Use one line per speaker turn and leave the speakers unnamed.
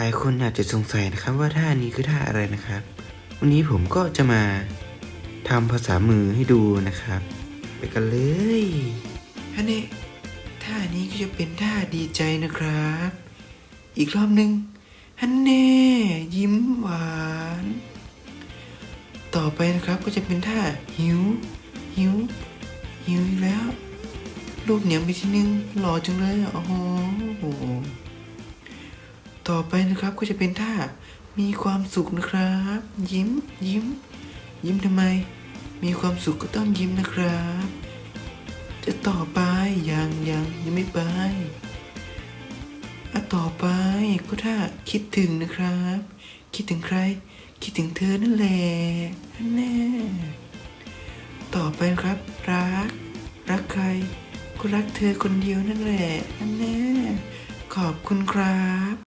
หลายคนอาจจะสงสัยนะครับว่าท่านี้คือท่าอะไรนะครับ วันนี้ผมก็จะมาทำภาษามือให้ดูนะครับ ไปกันเลยฮันเน่ท่านี้ก็จะเป็นท่าดีใจนะครับ อีกรอบหนึ่งฮันเน่ยิ้มหวาน ต่อไปนะครับก็จะเป็นท่าหิว หิว หิวอีกแล้ว รูปเหนียงไปทีนึงหล่อจังเลยอะโอ้โห ต่อไปนะครับก็จะเป็นท่ามีความสุขนะครับ ยิ้มยิ้ม ยิ้มทำไม มีความสุขก็ต้องยิ้มนะครับ จะต่อไปยังยังยังไม่ไปอะต่อไปก็ถ้าคิดถึงนะครับ คิดถึงใคร คิดถึงเธอนั่นแหละนั่นแน่ต่อไปครับ รัก รักใคร ก็รักเธอคนเดียวนั่นแหละนั่นแน่ขอบคุณครับ